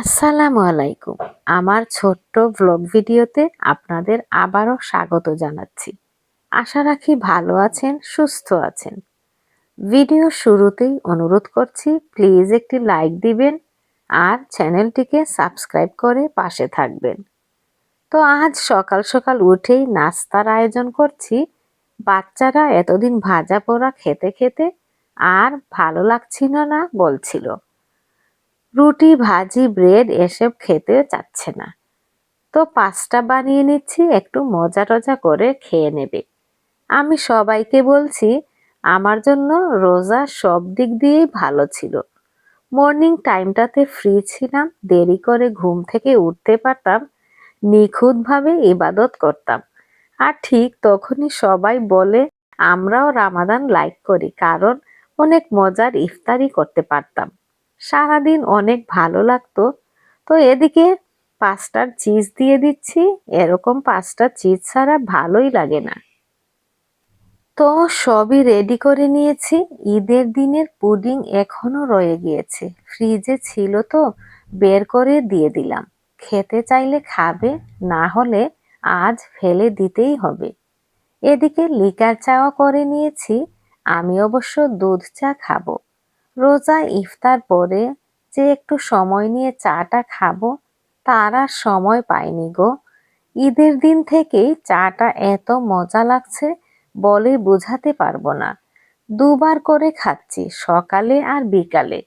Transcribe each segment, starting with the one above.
আসসালামু আলাইকুম। আমার ছোট্ট ব্লগ ভিডিওতে আপনাদের আবারও স্বাগত জানাচ্ছি। আশা রাখি ভালো আছেন, সুস্থ আছেন। ভিডিও শুরুতেই অনুরোধ করছি, প্লিজ একটি লাইক দিবেন আর চ্যানেলটিকে সাবস্ক্রাইব করে পাশে থাকবেন। তো আজ সকাল সকাল উঠেই নাস্তার আয়োজন করছি। বাচ্চারা এতদিন ভাজা পোড়া খেতে খেতে আর ভালো লাগছিল না বলছিল। রুটি, ভাজি, ব্রেড এসব খেতে চাচ্ছে না। তো পাস্তা বানিয়ে নিচ্ছি, একটু মজা টজা করে খেয়ে নেবে। আমি সবাইকে বলছি, আমার জন্য রোজা সব দিক দিয়েই ভালো ছিল। মর্নিং টাইমটাতে ফ্রি ছিলাম, দেরি করে ঘুম থেকে উঠতে পারতাম, নিখুঁতভাবে ইবাদত করতাম। আর ঠিক তখনই সবাই বলে, আমরাও রামাদান লাইক করি, কারণ অনেক মজার ইফতারি করতে পারতাম। সারাদিন অনেক ভালো লাগতো। তো এদিকে পাঁচটার চিজ দিয়ে দিচ্ছি। এরকম পাঁচটা চিজ ছাড়া ভালোই লাগে না। তো সবই রেডি করে নিয়েছি। ঈদের দিনের পুডিং এখনও রয়ে গিয়েছে। ফ্রিজে ছিল তো, বের করে দিয়ে দিলাম। খেতে চাইলে খাবে, না হলে আজ ফেলে দিতেই হবে। এদিকে লিকার চাওয়া করে নিয়েছি। আমি অবশ্য দুধ চা খাব। রোজা ইফতার পরে যে একটু সময় নিয়ে চাটা খাব, তার আর সময় পাইনি গো। ঈদের দিন থেকেই চাটা এত মজা লাগছে বলে বোঝাতে পারব না। দুবার করে খাচ্ছি, সকালে আর বিকালে।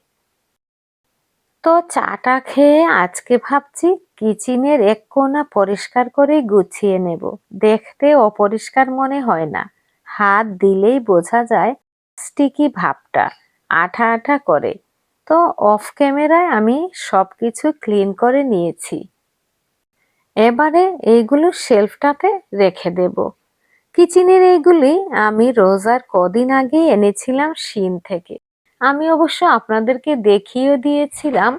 তো চাটা খেয়ে আজকে ভাবছি কিচেনের এক কোণা পরিষ্কার করে গুছিয়ে নেব। দেখতে অপরিষ্কার মনে হয় না। হাত দিলেই বোঝা যায় স্টিকি ভাবটা। আঠা আঠা করে। তো অফ ক্যামেরায় আমি সব কিছু ক্লিন করে নিয়েছি। এবারে এইগুলো শেলফটাতে রেখে দেব। কিচেনের এইগুলি আমি রোজার কদিন আগে এনেছিলাম শিন থেকে। আমি অবশ্য আপনাদেরকে দেখিয়ে দিয়েছিলাম।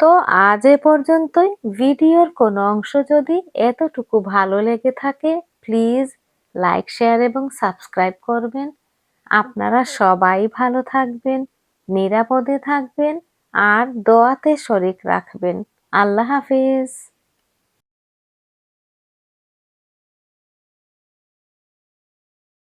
তো আজ এ পর্যন্তই। ভিডিওর কোনো অংশ যদি এতটুকু ভালো লেগে থাকে, প্লিজ লাইক, শেয়ার এবং সাবস্ক্রাইব করবেন। আপনারা সবাই ভালো থাকবেন নিরাপদে থাকবেন আর দোয়াতে শরিক রাখবেন। আল্লাহ হাফিজ।